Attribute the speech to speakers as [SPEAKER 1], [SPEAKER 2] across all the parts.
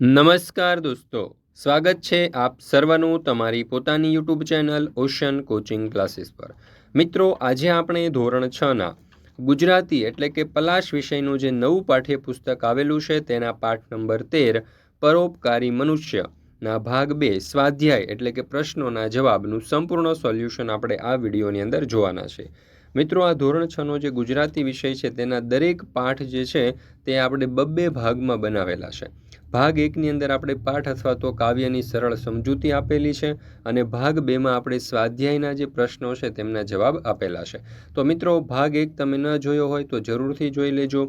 [SPEAKER 1] નમસ્કાર દોસ્તો, સ્વાગત છે આપ સર્વનું તમારી પોતાની YouTube channel ocean coaching classes પર. મિત્રો, આજે આપણે ધોરણ છના ગુજરાતી એટલે કે પલાશ વિષયનું જે નવું પાઠ્યપુસ્તક આવેલું છે તેના પાઠ નંબર તેર, પરોપકારી મનુષ્યના ભાગ બે, સ્વાધ્યાય એટલે કે પ્રશ્નોના જવાબનું સંપૂર્ણ સોલ્યુશન આપણે આ વિડીયોની અંદર જોવાના છે. મિત્રો, આ ધોરણ છનો જે ગુજરાતી વિષય છે, તેના દરેક પાઠ જે છે, તે આપણે બબ્બે ભાગમાં બનાવેલા છે. ભાગ એકની અંદર આપણે પાઠ અથવા તો કાવ્યની સરળ સમજૂતી આપેલી છે અને ભાગ બેમાં આપણે સ્વાધ્યાયના જે પ્રશ્નો છે, તેમના જવાબ આપેલા છે. તો મિત્રો, ભાગ એક તમે ન જોયો હોય તો જરૂરથી જોઈ લેજો.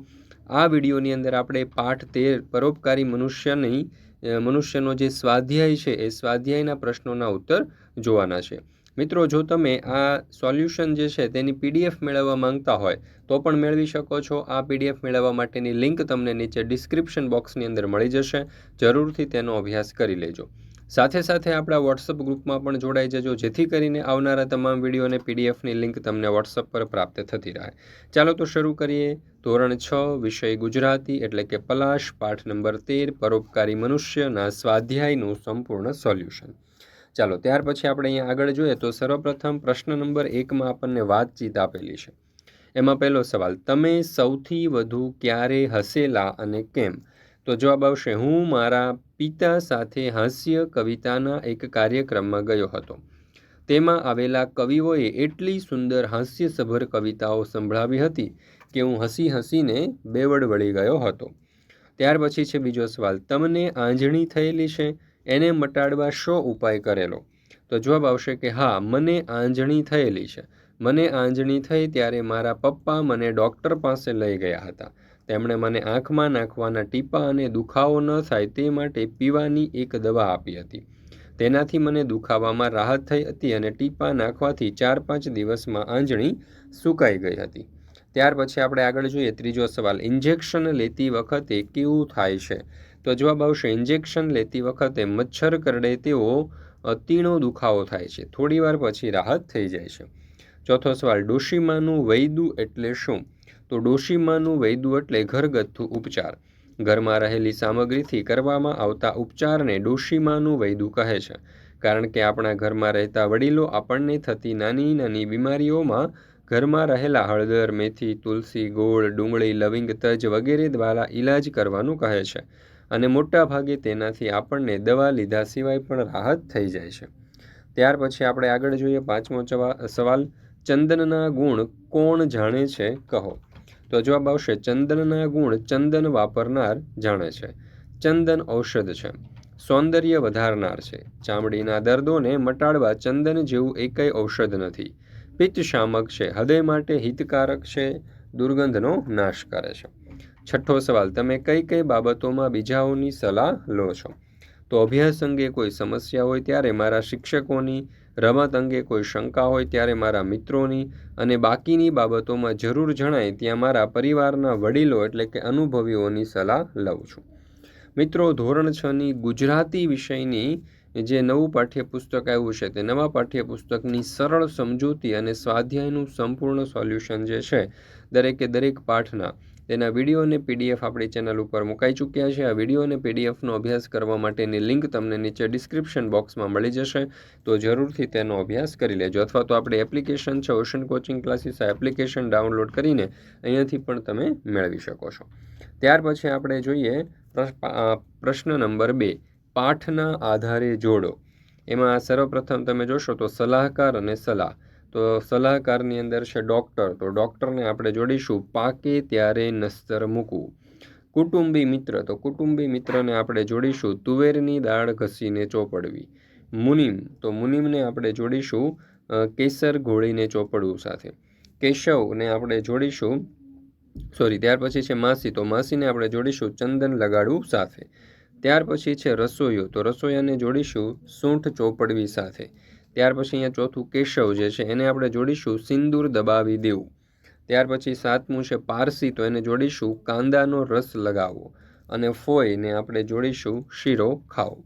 [SPEAKER 1] આ વિડીયોની અંદર આપણે પાઠ તેર, પરોપકારી મનુષ્યની મનુષ્યનો જે સ્વાધ્યાય છે, એ સ્વાધ્યાયના પ્રશ્નોના ઉત્તર જોવાના છે. મિત્રો, જો તમે આ સોલ્યુશન જે છે તેની પીડીએફ મેળવવા માંગતા હોય, તો પણ મેળવી શકો છો. આ પીડીએફ મેળવવા માટેની લિંક તમને નીચે ડિસ્ક્રિપ્શન બોક્સની અંદર મળી જશે. જરૂરથી તેનો અભ્યાસ કરી લેજો. સાથે સાથે આપણા વોટ્સઅપ ગ્રુપમાં પણ જોડાઈ જજો, જેથી કરીને આવનારા તમામ વીડિયો અને પીડીએફની લિંક તમને વોટ્સઅપ પર પ્રાપ્ત થતી રહે. ચાલો તો શરૂ કરીએ. ધોરણ છ, વિષય ગુજરાતી, એટલે કે પલાશ, પાઠ નંબર તેર, પરોપકારી મનુષ્યના સ્વાધ્યાયનું સંપૂર્ણ સોલ્યુશન. ચાલો, ત્યાર પછી આપણે અહીંયા આગળ જોઈએ તો સર્વપ્રથમ પ્રશ્ન નંબર એકમાં આપણને વાતચીત આપેલી છે. એમાં પહેલો સવાલ, તમે સૌથી વધુ ક્યારે હસેલા અને કેમ? તો જવાબ આવશે, હું મારા પિતા સાથે હાસ્ય કવિતાના એક કાર્યક્રમમાં ગયો હતો. તેમાં આવેલા કવિઓએ એટલી સુંદર હાસ્યસભર કવિતાઓ સંભળાવી હતી કે હું હસી હસીને બેવડ વળી ગયો હતો. ત્યાર પછી છે બીજો સવાલ, તમને આંજણી થયેલી છે? એને મટાડવા શો ઉપાય કરેલો? તો જવાબ આવશે કે હા, મને આંજણી થયેલી છે. મને આંજણી થઈ ત્યારે મારા પપ્પા મને ડૉક્ટર પાસે લઈ ગયા હતા. તેમણે મને આંખમાં નાખવાના ટીપા અને દુખાવો ન થાય તે માટે પીવાની એક દવા આપી હતી. તેનાથી મને દુખાવામાં રાહત થઈ હતી અને ટીપા નાખવાથી ચાર પાંચ દિવસમાં આંજણી સુકાઈ ગઈ હતી. ત્યાર પછી આપણે આગળ જોઈએ ત્રીજો સવાલ, ઇન્જેક્શન લેતી વખતે કેવું થાય છે? તો જવાબ આવશે ઇન્જેક્શન લેતી વખતે મચ્છર કરડે તેવો અતીણો દુખાવો થાય છે. થોડીવાર પછી રાહત થઈ જાય છે. ચોથો સવાલ, ડોશીમાનું વૈદુ એટલે શું? તો ડોશીમાનું વૈદું એટલે ઘરગથ્થુ ઉપચાર. ઘરમાં રહેલી સામગ્રીથી કરવામાં આવતા ઉપચારને ડોશીમાનું વૈદું કહે છે. કારણ કે આપણા ઘરમાં રહેતા વડીલો આપણને થતી નાની નાની બીમારીઓમાં ઘરમાં રહેલા હળદર, મેથી, તુલસી, ગોળ, ડુંગળી, લવિંગ, તજ વગેરે દ્વારા ઈલાજ કરવાનું કહે છે. અને મોટા ભાગે તેનાથી આપણને દવા લીધા સિવાય પણ રાહત થઈ જાય છે. ત્યાર પછી આપણે આગળ જોઈએ પાંચમો સવાલ, ચંદનના ગુણ કોણ જાણે છે? કહો. તો જવાબ આવશે, ચંદનના ગુણ ચંદન વાપરનાર જાણે છે. ચંદન ઔષધ છે. સૌંદર્ય વધારનાર છે. ચામડીના દર્દોને મટાડવા ચંદન જેવું એકય ઔષધ નથી. પિત્ત શામક છે. હૃદય માટે હિતકારક છે. દુર્ગંધનો નાશ કરે છે. છઠ્ઠો સવાલ, તમે કઈ કઈ બાબતોમાં બીજાઓની સલાહ લો છો? તો અભ્યાસ અંગે કોઈ સમસ્યા હોય ત્યારે મારા શિક્ષકોની, રમત અંગે કોઈ શંકા હોય ત્યારે મારા મિત્રોની અને બાકીની બાબતોમાં જરૂર જણાય ત્યાં મારા પરિવારના વડીલો એટલે કે અનુભવીઓની સલાહ લઉં છું. મિત્રો, ધોરણ છની ગુજરાતી વિષયની જે નવું પાઠ્યપુસ્તક આવ્યું છે તે નવા પાઠ્યપુસ્તકની સરળ સમજૂતી અને સ્વાધ્યાયનું સંપૂર્ણ સોલ્યુશન જે છે, દરેકે દરેક પાઠના તેના વીડિયો અને પીડીએફ આપણી ચેનલ ઉપર મુકાઈ ચૂક્યા છે. આ વીડિયો અને પીડીએફનો અભ્યાસ કરવા માટેની લિંક તમને નીચે ડિસ્ક્રિપ્શન બોક્સમાં મળી જશે. તો જરૂરથી તેનો અભ્યાસ કરી લેજો. અથવા તો આપણી એપ્લિકેશન છે ઓશન કોચિંગ ક્લાસીસ આ એપ્લિકેશન ડાઉનલોડ કરીને અહીંયાથી પણ તમે મેળવી શકો છો. ત્યાર પછી આપણે જોઈએ પ્રશ્ન નંબર બે, પાઠના આધારે જોડો. એમાં સર્વપ્રથમ તમે જોશો તો સલાહકાર અને સલાહ. તો સલાહકારની અંદર છે ડૉક્ટર તો ડૉક્ટરને આપણે જોડીશું પાકે ત્યારે નસ્તર મૂકવું. કુટુંબી મિત્ર. તો કુટુંબી મિત્રને આપણે જોડીશું તુવેરની દાળ ઘસીને ચોપડવી. મુનિમ. તો મુનિમને આપણે જોડીશું કેસર ઘોળીને ચોપડવું સાથે. કેશવને આપણે જોડીશું, સોરી, ત્યાર પછી છે માસી. તો માસીને આપણે જોડીશું ચંદન લગાડવું સાથે. ત્યાર પછી છે રસોઈયો. તો રસોઈયાને જોડીશું, સૂંઠ ચોપડવી સાથે. ત્યાર પછી અહીંયા ચોથું કેશવ જે છે, એને આપણે જોડીશું સિંદૂર દબાવી દેવું. ત્યાર પછી સાતમું છે પારસી, તો એને જોડીશું કાંદાનો રસ લગાવવો. અને ફોઈને આપણે જોડીશું શીરો ખાવો.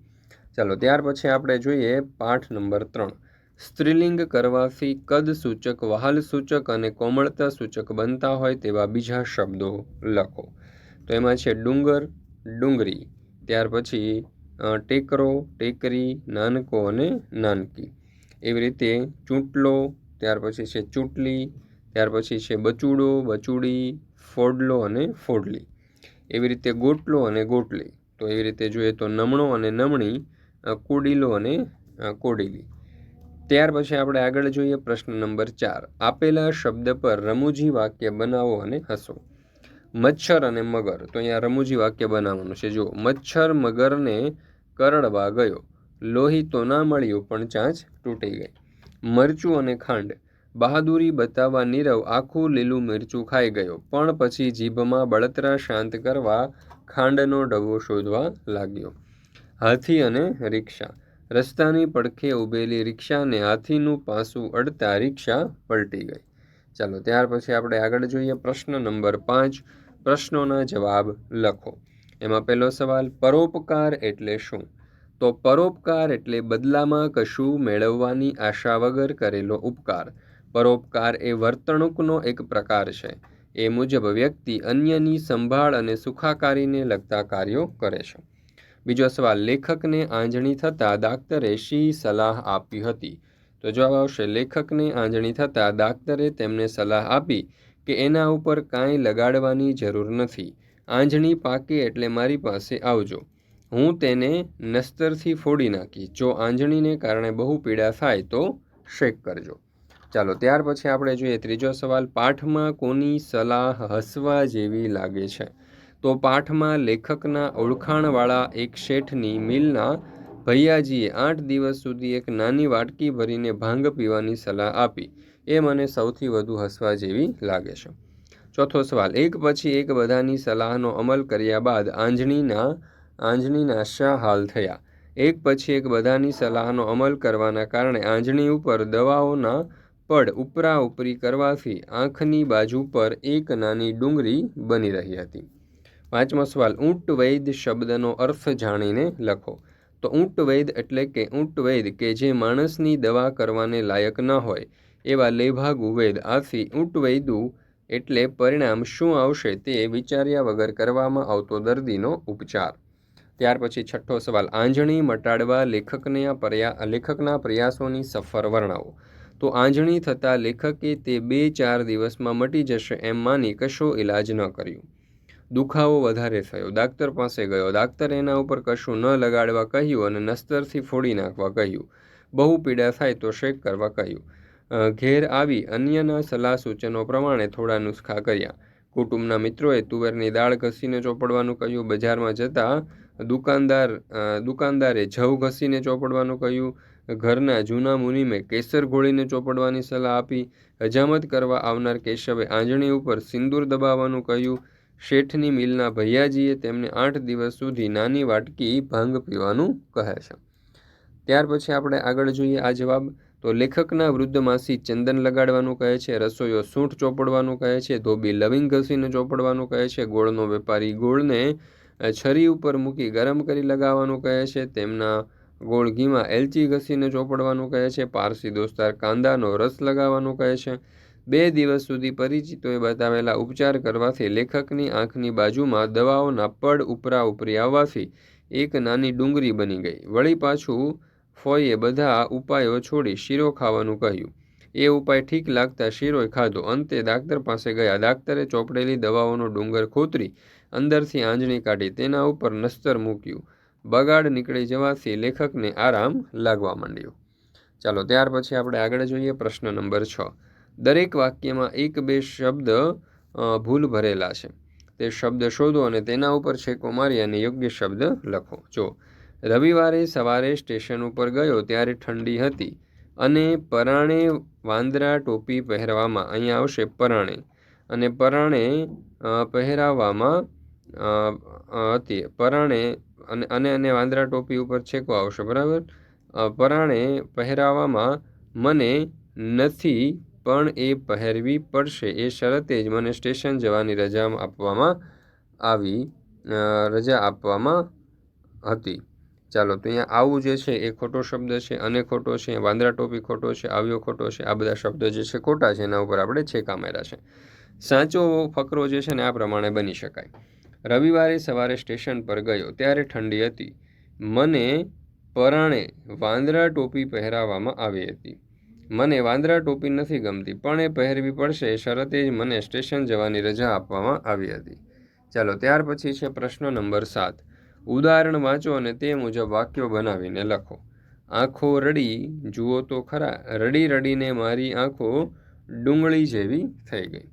[SPEAKER 1] ચાલો, ત્યાર પછી આપણે જોઈએ પાઠ નંબર ત્રણ. સ્ત્રીલિંગ કરવાથી કદ સૂચક, વહાલ સૂચક અને કોમળતા સૂચક બનતા હોય તેવા બીજા શબ્દો લખો. તો એમાં છે ડુંગર, ડુંગરી. ત્યાર પછી ટેકરો, ટેકરી, નાનકો અને નાનકી. એવી રીતે ચૂંટલો, ત્યાર પછી છે ચૂંટલી, ત્યાર પછી છે બચુડો, બચુડી, ફોડલો અને ફોડલી. એવી રીતે ગોટલો અને ગોટલી. તો એવી રીતે જોઈએ તો નમણો અને નમણી કુડીલો અને કોડીલી. ત્યાર પછી આપણે આગળ જોઈએ પ્રશ્ન નંબર ચાર. આપેલા શબ્દ પર રમૂજી વાક્ય બનાવો અને હસો. મચ્છર અને મગર. તો અહીંયા રમૂજી વાક્ય બનાવવાનું છે. જો મચ્છર મગરને કરડવા ગયો. લોહી તો ના મળ્યું પણ ચાંચ તૂટી ગઈ. મરચું અને ખાંડ. બહાદુરી બતાવવા નીરવ આખું લીલું મરચું ખાઈ ગયો, પણ પછી જીભમાં બળતરા શાંત કરવા ખાંડનો ડબો શોધવા લાગ્યો. હાથી અને રિક્ષા. રસ્તાની પડખે ઊભેલી રિક્ષાને હાથીનું પાસું અડતા રિક્ષા પલટી ગઈ. ચાલો, ત્યાર પછી આપણે આગળ જોઈએ પ્રશ્ન નંબર પાંચ. પ્રશ્નોના જવાબ લખો. એમાં પહેલો સવાલ, પરોપકાર એટલે શું? તો પરોપકાર એટલે બદલામાં કશું મેળવવાની આશા વગર કરેલો ઉપકાર. પરોપકાર એ વર્તણૂકનો એક પ્રકાર છે. એ મુજબ વ્યક્તિ અન્યની સંભાળ અને સુખાકારીને લગતા કાર્યો કરે છે. બીજો સવાલ, લેખકને આંજણી થતાં દાક્તરે શી સલાહ આપી હતી? તો જવાબ આવશે, લેખકને આંજણી થતાં દાક્તરે તેમને સલાહ આપી કે એના ઉપર કાંઈ લગાડવાની જરૂર નથી. આંજણી પાકે એટલે મારી પાસે આવજો. હું તેને નસ્તરથી ફોડી નાખીશ જો આંજણીને કારણે બહુ પીડા થાય તો શેક કરજો. ચાલો, ત્યાર પછી આપણે જોઈએ ત્રીજો સવાલ. પાઠમાં કોની સલાહ હસવા જેવી લાગે છે? તો પાઠમાં લેખકના ઓળખાણવાળા એક શેઠની મિલના ભૈયાજીએ આઠ દિવસ સુધી એક નાની વાટકી ભરીને ભાંગ પીવાની સલાહ આપી. એ મને સૌથી વધુ હસવા જેવી લાગે છે. ચોથો સવાલ. એક પછી એક બધાની સલાહનો અમલ કર્યા બાદ આંજણીના આંજણીના શા હાલ થયા. એક પછી એક બધાની સલાહનો અમલ કરવાના કારણે આંજણી ઉપર દવાઓના પડ ઉપરા ઉપરી કરવાથી આંખની બાજુ પર એક નાની ડુંગળી બની રહી હતી. પાંચમો સવાલ, ઊંટ વૈદ શબ્દનો અર્થ જાણીને લખો. તો ઊંટ વૈદ એટલે કે ઊંટ વૈદ કે જે માણસની દવા કરવાને લાયક ન હોય, એવા લેભાગુ વૈદ. આથી ઊંટ વૈદુ એટલે પરિણામ શું આવશે તે વિચાર્યા વગર કરવામાં આવતો દર્દીનો ઉપચાર. ત્યાર પછી છઠ્ઠો સવાલ, આંજણી મટાડવા લેખકને પ્રયા, લેખકના પ્રયાસોની સફર વર્ણવો. તો આંજણી થતાં લેખકે તે બે ચાર દિવસમાં મટી જશે એમ માની કશો ઇલાજ ન કર્યું. દુખાવો વધારે થયો, ડાક્ટર પાસે ગયો, ડાક્ટર એના ઉપર કશું ન લગાડવા કહ્યું અને નસ્તરથી ફોડી નાખવા કહ્યું. બહુ પીડા થાય તો શેક કરવા કહ્યું. ઘેર આવી અન્યના સલાહ સૂચનો પ્રમાણે થોડા નુસ્ખા કર્યા. કુટુંબના મિત્રોએ તુવેરની દાળ ઘસીને ચોપડવાનું કહ્યું, બજારમાં જતાં દુકાનદાર દુકાનદારે જવ ઘસીને ચોપડવાનું કહ્યું. ઘરના જૂના મુનિમે કેસર ઘોળીને ચોપડવાની સલાહ આપી. હજામત કરવા આવનાર કેશવે આંજણી ઉપર સિંદૂર દબાવવાનું કહ્યું. શેઠની મિલના ભૈયાજીએ તેમને આઠ દિવસ સુધી નાની વાટકી ભાંગ પીવાનું કહે છે. ત્યાર પછી આપણે આગળ જોઈએ આ જવાબ. તો લેખકના વૃદ્ધ માસી ચંદન લગાડવાનું કહે છે, રસોઈયો સૂંઠ ચોપડવાનું કહે છે, ધોબી લવિંગ ઘસીને ચોપડવાનું કહે છે, ગોળનો વેપારી ગોળને છરી ઉપર મૂકી ગરમ કરી લગાવવાનું કહે છે. તેમના ગોળ ઘીમાં એલચી ઘસીને ચોપડવાનું કહે છે. પારસી દોસ્તાર કાંદાનો રસ લગાવવાનું કહે છે. બે દિવસ સુધી પરિચિતોએ બતાવેલા ઉપચાર કરવાથી લેખકની આંખની બાજુમાં દવાઓના પડ ઉપરા ઉપરી આવવાથી એક નાની ડુંગરી બની ગઈ. વળી પાછું ફોઈએ બધા ઉપાયો છોડી શીરો ખાવાનું કહ્યું. એ ઉપાય ઠીક લાગતા શીરોય ખાધો. અંતે ડાક્ટર પાસે ગયા. ડાક્ટરે ચોપડેલી દવાઓનો ડુંગર ખોતરી અંદરથી આંજણી કાઢી તેના ઉપર નસ્તર મૂક્યું. બગાડ નીકળી જવાથી લેખકને આરામ લાગવા માંડ્યો. ચાલો, ત્યાર પછી આપણે આગળ જોઈએ પ્રશ્ન નંબર છ. દરેક વાક્યમાં એક બે શબ્દ ભૂલ ભરેલા છે. તે શબ્દ શોધો અને તેના ઉપર છેકો મારી અને યોગ્ય શબ્દ લખો. જો, રવિવારે સવારે સ્ટેશન ઉપર ગયો ત્યારે ઠંડી હતી અને પરાણે વાંદરા ટોપી પહેરવામાં અહીંયા આવશે પરાણે. અને પરાણે પહેરાવવામાં હતી. પરાણે અને અને અને વાંદરા ટોપી ઉપર છેકો આવશે, બરાબર? પરાણે પહેરાવવામાં મને નથી, પણ એ પહેરવી પડશે. એ શરતે જ મને સ્ટેશન જવાની રજા આપવામાં આવી રજા આપવામાં હતી. ચાલો, તો અહીંયા આવું જે છે, એ ખોટો શબ્દ છે, અને ખોટો છે, વાંદરા ટોપી ખોટો છે, આવ્યો ખોટો છે, આ બધા શબ્દ જે છે, ખોટા છે, એના ઉપર આપણે છેકા માર્યા છે. સાચો ફકરો જે છે ને, આ પ્રમાણે બની શકાય. રવિવારે સવારે સ્ટેશન પર ગયો, ત્યારે ઠંડી હતી. મને પરાણે વાંદરા ટોપી પહેરાવવામાં આવી હતી. મને વાંદરા ટોપી નથી ગમતી, પણ એ પહેરવી પડશે શરતે જ મને સ્ટેશન જવાની રજા આપવામાં આવી હતી. ચાલો, ત્યાર પછી છે પ્રશ્ન નંબર સાત. ઉદાહરણ વાંચો અને તે મુજબ વાક્યો બનાવીને લખો. આંખો રડી, જુઓ તો ખરા, રડી રડીને મારી આંખો ડુંગળી જેવી થઈ ગઈ.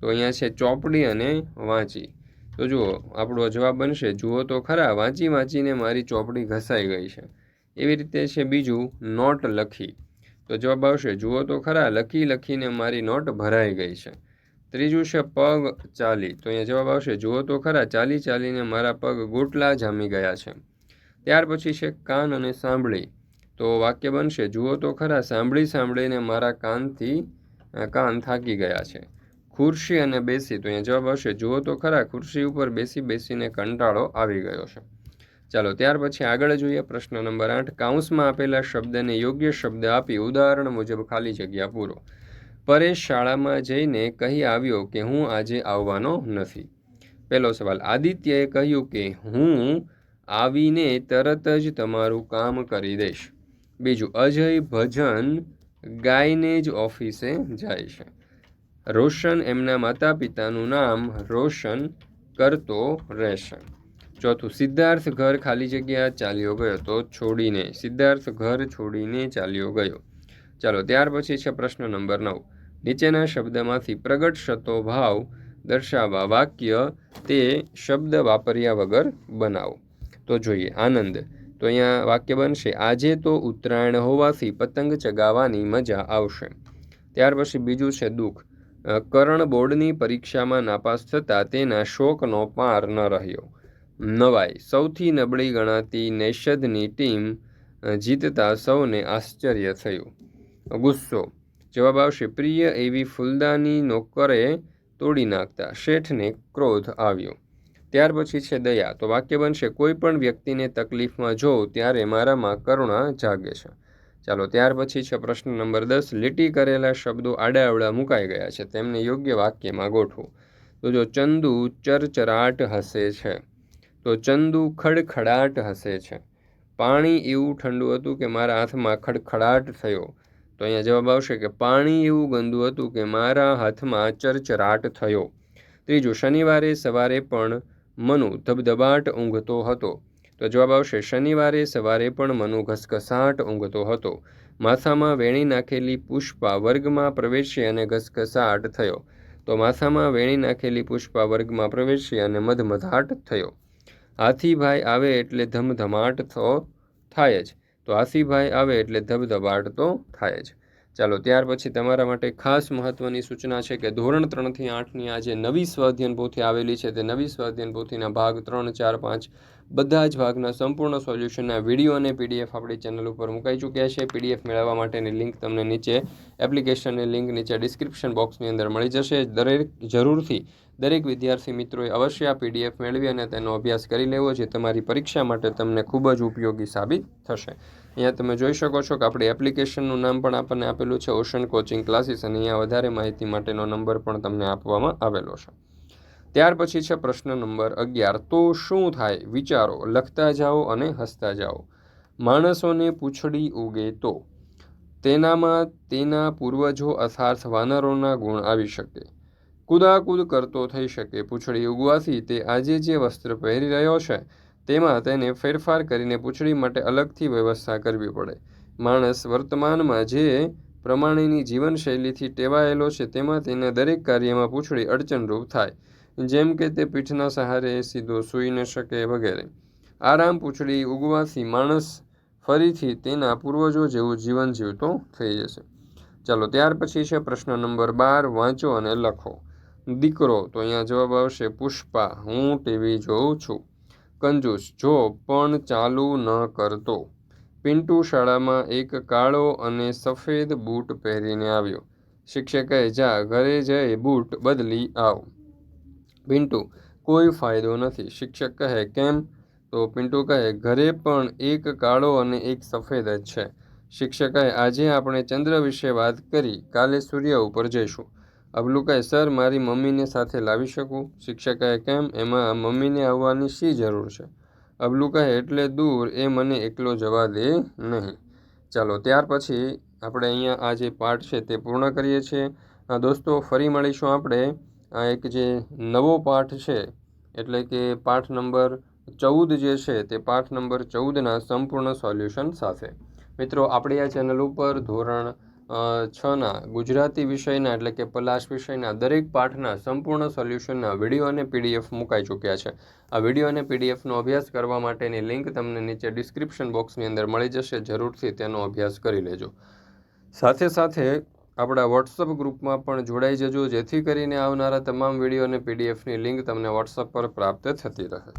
[SPEAKER 1] તો અહીંયા છે ચોપડી અને વાંચી. તો જુઓ, આપણો જવાબ બનશે, જુઓ તો ખરા, વાંચી વાંચીને મારી ચોપડી ઘસાઈ ગઈ છે. એવી રીતે છે બીજું નોટ લખી. તો જવાબ આવશે, જુઓ તો ખરા, લખી લખીને મારી નોટ ભરાઈ ગઈ છે. ત્રીજું છે પગ ચાલી. તો અહીંયા જવાબ આવશે, જુઓ તો ખરા, ચાલી ચાલીને મારા પગ ગોટલા જામી ગયા છે. ત્યાર પછી છે કાન અને સાંભળી. તો વાક્ય બનશે, જુઓ તો ખરા, સાંભળી સાંભળીને મારા કાનથી કાન થાકી ગયા છે. ખુરશી અને બેસી, તો અહીંયા જવાબ આવશે, જુઓ તો ખરા, ખુરશી ઉપર બેસી, બેસીને કંટાળો આવી ગયો છે. ચાલો, ત્યાર પછી આગળ જોઈએ પ્રશ્ન નંબર આઠ. કાઉન્સમાં આપેલા શબ્દને યોગ્ય શબ્દ આપી ઉદાહરણ મુજબ ખાલી જગ્યા પૂરો. પરેશ શાળામાં જઈને કહી આવ્યો કે હું આજે આવવાનો નથી. પહેલો સવાલ, આદિત્યએ કહ્યું કે હું આવીને તરત જ તમારું કામ કરી દઈશ. બીજું, અજય ભજન ગાયને જ ઓફિસે જાય છે. રોશન એમના માતા પિતાનું નામ રોશન કરતો રહેશે. ચોથું, સિદ્ધાર્થ ઘર ખાલી જગ્યા ચાલ્યો ગયો તો છોડીને, સિદ્ધાર્થ ઘર છોડીને ચાલ્યો ગયો. ચાલો, ત્યાર પછી છે પ્રશ્ન નંબર નવ. નીચેના શબ્દમાંથી પ્રગટ થતો ભાવ દર્શાવવા વાક્ય તે શબ્દ વાપર્યા વગર બનાવો. તો જોઈએ, આનંદ. તો અહીંયા વાક્ય બનશે, આજે તો ઉત્તરાયણ હોવાથી પતંગ ચગાવવાની મજા આવશે. ત્યાર પછી બીજું છે, દુઃખ. કરણ બોર્ડની પરીક્ષામાં નાપાસ થતાં તેના શોકનો પાર ન રહ્યો. નવાઈ, સૌથી નબળી ગણાતી નૈષદની ટીમ જીતતા સૌને આશ્ચર્ય થયું. ગુસ્સો, જવાબ આવશે, પ્રિય એવી ફૂલદાની નોકરે તોડી નાખતા, શેઠને ક્રોધ આવ્યો. ત્યાર પછી છે દયા, તો વાક્ય બનશે, કોઈ પણ વ્યક્તિને તકલીફમાં જોઉં ત્યારે મારામાં કરુણા જાગે છે. ચાલો, ત્યાર પછી છે પ્રશ્ન નંબર દસ. લીટી કરેલા શબ્દો આડાઅવળા મુકાઈ ગયા છે. તેમને યોગ્ય વાક્યમાં ગોઠવો. તો જો ચંદુ ચરચરાટ હસે છે, તો ચંદુ ખડખડાટ હસે છે. પાણી એવું ઠંડુ હતું કે મારા હાથમાં ખડખડાટ થયો. તો અહીંયા જવાબ આવશે કે પાણી એવું ગંદુ હતું કે મારા હાથમાં ચરચરાટ થયો. ત્રીજું, શનિવારે સવારે પણ મનુ ધબધબાટ ઊંઘતો હતો. તો જવાબ આવશે, શનિવારે સવારે પણ મનુ ઘસઘસાટ ઊંઘતો હતો. માથામાં વેણી નાખેલી પુષ્પા વર્ગમાં પ્રવેશી અને ઘસઘસાટ થયો. તો માથામાં વેણી નાખેલી પુષ્પા વર્ગમાં પ્રવેશી અને મધમધાટ થયો. હાથીભાઈ આવે એટલે ધમધમાટ તો થાય જ. તો હાથીભાઈ આવે એટલે ધબધબાટ તો થાય જ. ચાલો, ત્યાર પછી તમારા માટે ખાસ મહત્વની સૂચના છે કે ધોરણ ત્રણથી આઠની આ જે નવી સ્વાધ્યન પોથી આવેલી છે, તે નવી સ્વાધ્યન પોથીના ભાગ ત્રણ, ચાર, પાંચ બધા જ ભાગના સંપૂર્ણ સોલ્યુશનના વીડિયો અને પીડીએફ આપણી ચેનલ ઉપર મુકાઈ ચૂક્યા છે. પીડીએફ મેળવવા માટેની લિંક તમને નીચે એપ્લિકેશનની લિંક નીચે ડિસ્ક્રિપ્શન બોક્સની અંદર મળી જશે. દરેક જરૂરથી દરેક વિદ્યાર્થી મિત્રોએ અવશ્ય આ પીડીએફ મેળવી અને તેનો અભ્યાસ કરી લેવો, જે તમારી પરીક્ષા માટે તમને ખૂબ જ ઉપયોગી સાબિત થશે. અહીંયા તમે જોઈ શકો છો કે આપણી એપ્લિકેશનનું નામ પણ આપણને આપેલું છે. ઓશન કોચિંગ ક્લાસીસ અને અહીંયા વધારે માહિતી માટેનો નંબર પણ તમને આપવામાં આવેલો છે. ત્યાર પછી છે પ્રશ્ન નંબર અગિયાર. તો શું થાય? વિચારો. લખતા જાઓ અને હસતા જાઓ. માણસોને પૂંછડી ઉગે તો. તેનામાં તેના પૂર્વજો અથાર્થ વાનરોના ગુણ આવી શકે. કુદાકુદ કરતો થઈ શકે. પૂંછડી ઉગવાથી તે આજે જે વસ્ત્ર પહેરી રહ્યો છે, તેમાં તેને ફેરફાર કરીને પૂંછડી માટે અલગથી વ્યવસ્થા કરવી પડે. માણસ વર્તમાનમાં જે પ્રમાણેની જીવનશૈલીથી ટેવાયેલો છે, તેમાં તેના દરેક કાર્યમાં પૂંછડી અડચણરૂપ થાય. જેમ કે તે પીઠના સહારે સીધો સૂઈ ન શકે વગેરે. આરામ પૂંછડી ઉગવાથી માણસ ફરીથી તેના પૂર્વજો જેવું જીવન જીવતો થઈ જશે. ચાલો, ત્યાર પછી છે પ્રશ્ન નંબર બાર, વાંચો અને લખો. દીકરો, તો અહીંયા જવાબ આવશે પુષ્પા, હું ટીવી જોઉં છું. કંજૂસ, જો પણ ચાલુ ન કરતો. પિન્ટુ શાળામાં એક કાળો અને સફેદ બૂટ પહેરીને આવ્યો. શિક્ષકે જા, ઘરે જઈ બૂટ બદલી આવ. પિન્ટુ, કોઈ ફાયદો નથી. શિક્ષક કહે, કેમ? તો પિન્ટુ કહે, ઘરે પણ એક કાળો અને એક સફેદ જ છે. શિક્ષક કહે, આજે આપણે ચંદ્ર વિશે વાત કરી, કાલે સૂર્ય ઉપર જઈશું. અબલુકાએ સર, મારી મમ્મીને સાથે લાવી શકું? શિક્ષકાએ કેમ? એમાં મમ્મીને આવવાની શી જરૂર છે? અબલુકાએ એટલે દૂર, એ મને એકલો જવા દે નહીં. ચાલો, ત્યાર પછી આપણે અહીંયા આ જે પાઠ છે તે પૂર્ણ કરીએ છીએ. દોસ્તો, ફરી મળીશું આપણે. આ એક જે નવો પાઠ છે, એટલે કે પાઠ નંબર ચૌદ જે છે, તે પાઠ નંબર ચૌદના સંપૂર્ણ સોલ્યુશન સાથે. મિત્રો, આપણી આ ચેનલ ઉપર ધોરણ છના ગુજરાતી વિષયના, એટલે કે પલાશ વિષયના દરેક પાઠના સંપૂર્ણ સોલ્યુશનના વીડિયો અને પીડીએફ મુકાઈ ચૂક્યા છે. આ વીડિયો અને પીડીએફનો અભ્યાસ કરવા માટેની લિંક તમને નીચે ડિસ્ક્રિપ્શન બોક્સની અંદર મળી જશે. જરૂરથી તેનો અભ્યાસ કરી લેજો. સાથે સાથે આપણા વોટ્સઅપ ગ્રુપમાં પણ જોડાઈ જજો, જેથી કરીને આવનારા તમામ વીડિયો અને પીડીએફની લિંક તમને વોટ્સઅપ પર પ્રાપ્ત થતી રહે.